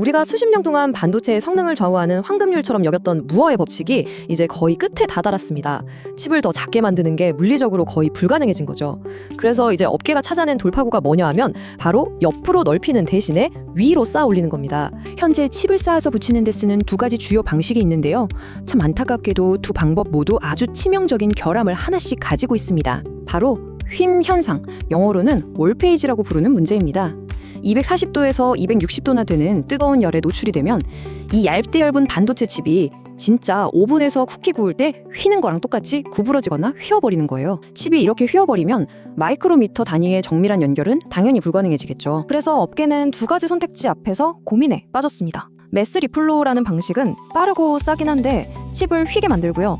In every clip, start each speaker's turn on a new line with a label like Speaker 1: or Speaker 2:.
Speaker 1: 우리가 수십 년 동안 반도체의 성능을 좌우하는 황금률처럼 여겼던 무어의 법칙이 이제 거의 끝에 다다랐습니다. 칩을 더 작게 만드는 게 물리적으로 거의 불가능해진 거죠. 그래서 이제 업계가 찾아낸 돌파구가 뭐냐 하면 바로 옆으로 넓히는 대신에 위로 쌓아 올리는 겁니다.
Speaker 2: 현재 칩을 쌓아서 붙이는 데 쓰는 두 가지 주요 방식이 있는데요. 참 안타깝게도 두 방법 모두 아주 치명적인 결함을 하나씩 가지고 있습니다. 바로 휨 현상, 영어로는 월페이지라고 부르는 문제입니다. 240도에서 260도나 되는 뜨거운 열에 노출이 되면 이 얇대 얇은 반도체 칩이 진짜 오븐에서 쿠키 구울 때 휘는 거랑 똑같이 구부러지거나 휘어버리는 거예요. 칩이 이렇게 휘어버리면 마이크로미터 단위의 정밀한 연결은 당연히 불가능해지겠죠. 그래서 업계는 두 가지 선택지 앞에서 고민에 빠졌습니다. 매스 리플로우라는 방식은 빠르고 싸긴 한데 칩을 휘게 만들고요.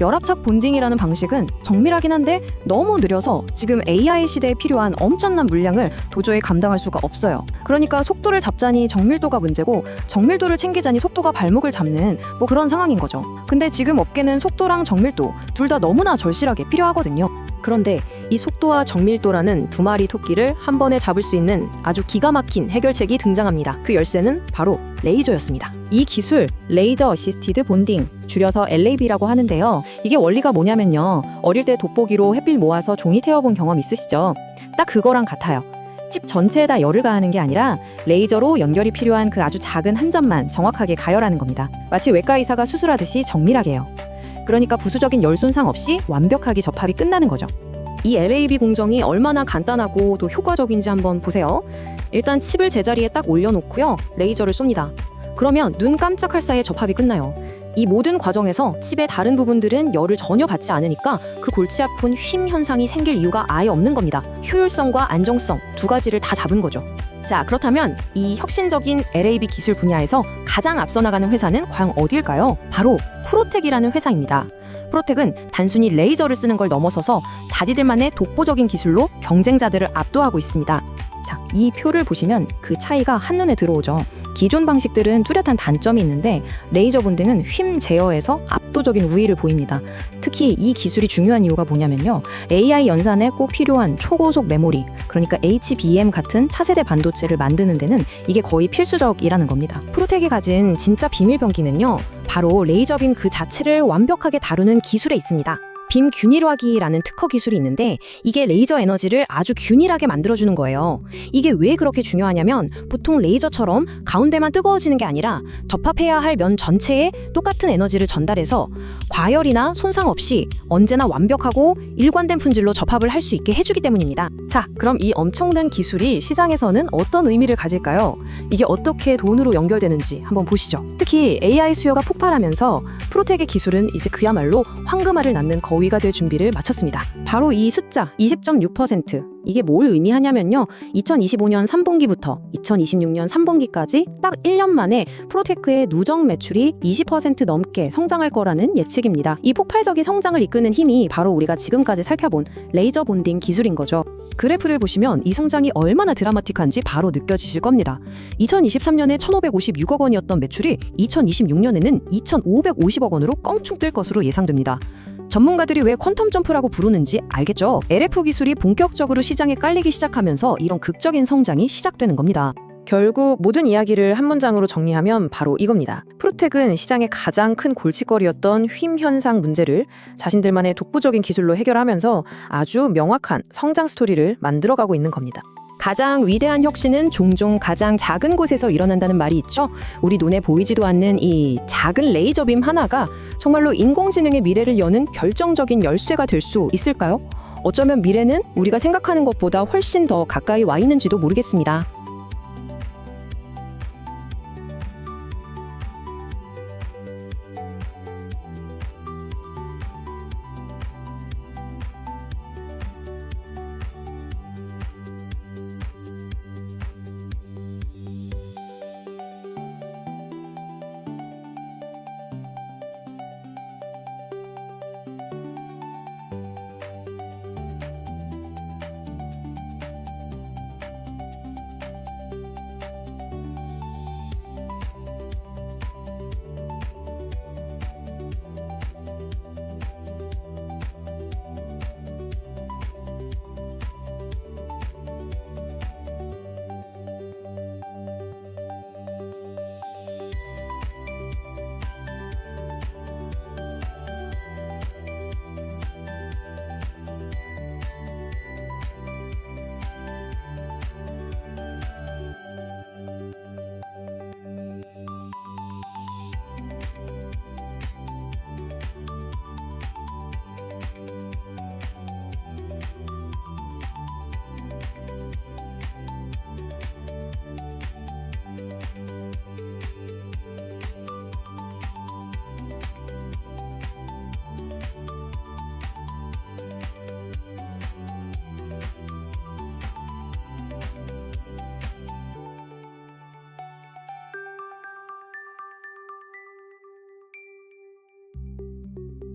Speaker 2: 열압착 본딩이라는 방식은 정밀하긴 한데 너무 느려서 지금 AI 시대에 필요한 엄청난 물량을 도저히 감당할 수가 없어요. 그러니까 속도를 잡자니 정밀도가 문제고 정밀도를 챙기자니 속도가 발목을 잡는 뭐 그런 상황인 거죠. 근데 지금 업계는 속도랑 정밀도 둘 다 너무나 절실하게 필요하거든요. 그런데 이 속도와 정밀도라는 두 마리 토끼를 한 번에 잡을 수 있는 아주 기가 막힌 해결책이 등장합니다. 그 열쇠는 바로 레이저였습니다. 이 기술 레이저 어시스티드 본딩 줄여서 LAB라고 하는데요. 이게 원리가 뭐냐면요. 어릴 때 돋보기로 햇빛 모아서 종이 태워본 경험 있으시죠? 딱 그거랑 같아요. 칩 전체에다 열을 가하는 게 아니라 레이저로 연결이 필요한 그 아주 작은 한 점만 정확하게 가열하는 겁니다. 마치 외과 의사가 수술하듯이 정밀하게요. 그러니까 부수적인 열 손상 없이 완벽하게 접합이 끝나는 거죠. 이 LAB 공정이 얼마나 간단하고 또 효과적인지 한번 보세요. 일단 칩을 제자리에 딱 올려놓고요. 레이저를 쏩니다. 그러면 눈 깜짝할 사이에 접합이 끝나요. 이 모든 과정에서 칩의 다른 부분들은 열을 전혀 받지 않으니까 그 골치 아픈 휨 현상이 생길 이유가 아예 없는 겁니다. 효율성과 안정성 두 가지를 다 잡은 거죠. 자, 그렇다면 이 혁신적인 LAB 기술 분야에서 가장 앞서 나가는 회사는 과연 어디일까요? 바로 프로텍이라는 회사입니다. 프로텍은 단순히 레이저를 쓰는 걸 넘어서서 자기들만의 독보적인 기술로 경쟁자들을 압도하고 있습니다. 자, 이 표를 보시면 그 차이가 한눈에 들어오죠. 기존 방식들은 뚜렷한 단점이 있는데 레이저 본딩은 휨 제어에서 압도적인 우위를 보입니다. 특히 이 기술이 중요한 이유가 뭐냐면요. AI 연산에 꼭 필요한 초고속 메모리, 그러니까 HBM 같은 차세대 반도체를 만드는 데는 이게 거의 필수적이라는 겁니다. 프로텍이 가진 진짜 비밀 병기는요. 바로 레이저빔 그 자체를 완벽하게 다루는 기술에 있습니다. 빔 균일화기라는 특허 기술이 있는데 이게 레이저 에너지를 아주 균일하게 만들어주는 거예요. 이게 왜 그렇게 중요하냐면 보통 레이저처럼 가운데만 뜨거워지는 게 아니라 접합해야 할 면 전체에 똑같은 에너지를 전달해서 과열이나 손상 없이 언제나 완벽하고 일관된 품질로 접합을 할 수 있게 해주기 때문입니다. 자, 그럼 이 엄청난 기술이 시장에서는 어떤 의미를 가질까요? 이게 어떻게 돈으로 연결되는지 한번 보시죠. 특히 AI 수요가 폭발하면서 프로텍의 기술은 이제 그야말로 황금알을 낳는 거 위가 될 준비를 마쳤습니다. 바로 이 숫자 20.6% 이게 뭘 의미하냐면요. 2025년 3분기부터 2026년 3분기까지 딱 1년 만에 프로테크의 누적 매출이 20% 넘게 성장할 거라는 예측입니다. 이 폭발적인 성장을 이끄는 힘이 바로 우리가 지금까지 살펴본 레이저 본딩 기술인 거죠. 그래프를 보시면 이 성장이 얼마나 드라마틱한지 바로 느껴지실 겁니다. 2023년에 1,556억 원이었던 매출이 2026년에는 2,550억 원으로 껑충 뜰 것으로 예상됩니다. 전문가들이 왜 퀀텀 점프라고 부르는지 알겠죠? LF 기술이 본격적으로 시장에 깔리기 시작하면서 이런 극적인 성장이 시작되는 겁니다. 결국 모든 이야기를 한 문장으로 정리하면 바로 이겁니다. 프로텍은 시장의 가장 큰 골칫거리였던 휨 현상 문제를 자신들만의 독보적인 기술로 해결하면서 아주 명확한 성장 스토리를 만들어가고 있는 겁니다. 가장 위대한 혁신은 종종 가장 작은 곳에서 일어난다는 말이 있죠. 우리 눈에 보이지도 않는 이 작은 레이저빔 하나가 정말로 인공지능의 미래를 여는 결정적인 열쇠가 될 수 있을까요? 어쩌면 미래는 우리가 생각하는 것보다 훨씬 더 가까이 와 있는지도 모르겠습니다. Thank you.